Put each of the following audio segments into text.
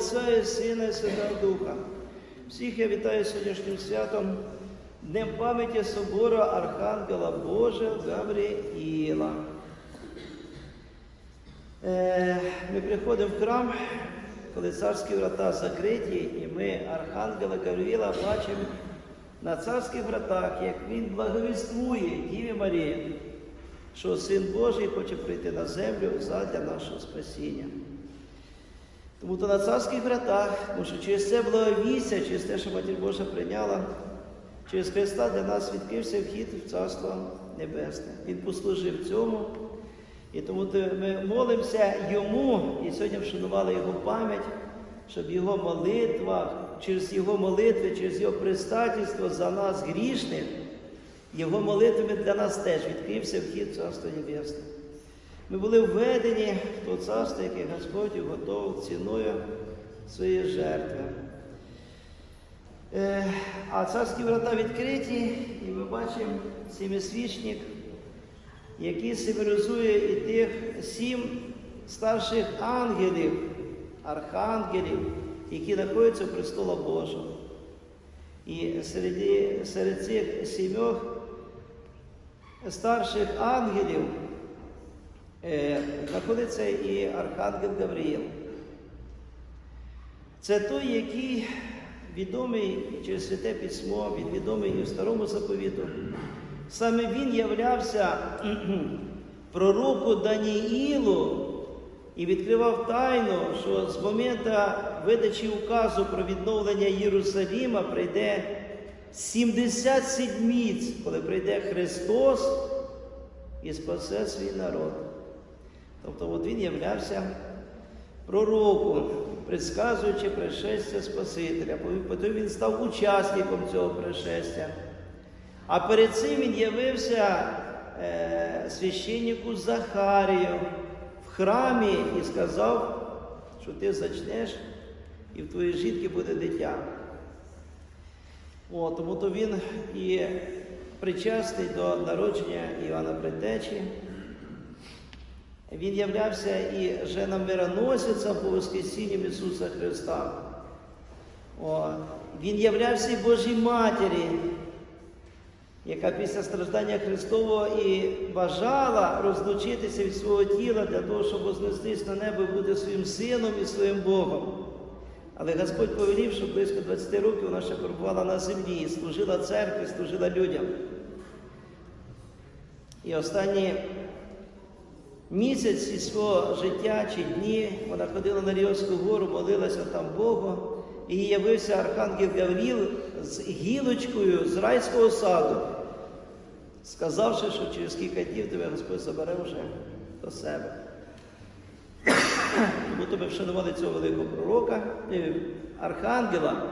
Отця і Сина і Святого Духа. Всіх я вітаю сьогоднішнім святом, Днем пам'яті собора Архангела Божа Гавриїла. Е, Ми приходимо в храм, коли царські врата закриті, і ми Архангела Гавриїла бачимо на царських вратах, як він благовіствує Діві Марії, що Син Божий хоче прийти на землю задля нашого спасіння. Тому то на царських вратах, тому що через це благовістя, через те, що Матір Божа прийняла, через Христа для нас відкрився вхід в Царство Небесне. Він послужив цьому. І тому то ми молимося йому, і сьогодні вшанували його пам'ять, щоб його молитва, через його молитви, через його пристатівство за нас грішних, його молитвами для нас теж відкрився вхід в Царство Небесне. Ми були введені в то царство, яке Господь готовив ціною своєї жертви. Е, А царські врата відкриті, і ми бачимо сімисвічник, який символізує і тих сім старших ангелів, архангелів, які знаходяться у престола Божого. І серед, серед цих сімьох старших ангелів знаходиться і Архангел Гавриїл. Це той, який відомий через святе письмо, він відомий і в старому заповіту. Саме він являвся пророку Даніїлу і відкривав тайну, що з моменту видачі указу про відновлення Єрусаліма прийде 70 седмиць, коли прийде Христос і спасе свій народ. Тобто от він являвся пророком, предсказуючи пришестя Спасителя. Потім він став учасником цього пришестя. А перед цим він явився е, священнику Захарію в храмі і сказав, що ти зачнеш і в твоїй жінки буде дитя. О, тому то він і причасний до народження Івана Предтечі. Він являвся і женом мироносицем по Воскресінням Ісуса Христа. О, Він являвся і Божій Матері, яка після страждання Христового і бажала розлучитися від свого тіла для того, щоб вознестись на небо і бути своїм сином і своїм Богом. Але Господь повелів, що близько 20 років вона ще перебувала на землі, служила церкві, служила людям. І останні місяці свого життя чи дні вона ходила на Ріовську гору, молилася там Богу, і їй явився Архангел Гавріл з гілочкою з райського саду, сказавши, що через кілька днів тебе Господь забере вже до себе. Тому то ми вшанували цього великого пророка, е, архангела,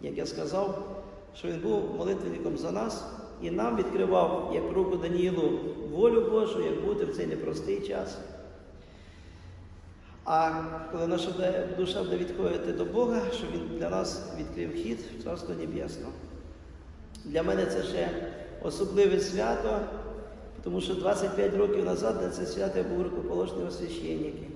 як я сказав, що він був молитвенником за нас і нам відкривав, як руку Даніїлу, волю Божу, як бути в цей непростий час. А коли наша душа буде відходити до Бога, що Він для нас відкрив хід в Царство Небесне. Для мене це ще особливе свято, тому що 25 років назад на це свято я був рукоположним священником.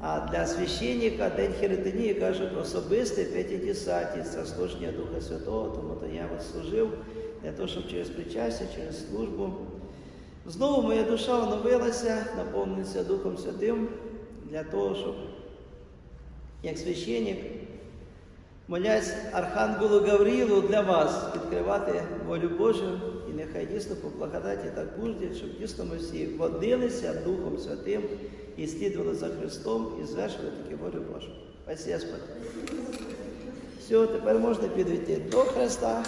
А для священника День Херетинії кажуть особисте п'ятидесяті, це служення Духа Святого, тому то я от служив для того, щоб через причастя, через службу. Знову моя душа оновилася, наповнилася Духом Святим для того, щоб як священник, молясь Архангелу Гаврілу для вас відкривати волю Божу і нехай дійсно по благодаті так буде, щоб дійсно ми всі водилися Духом Святим і слідували за Христом і звершили таки волю Божу. Спасибо. Все, тепер можна підійти до Христа.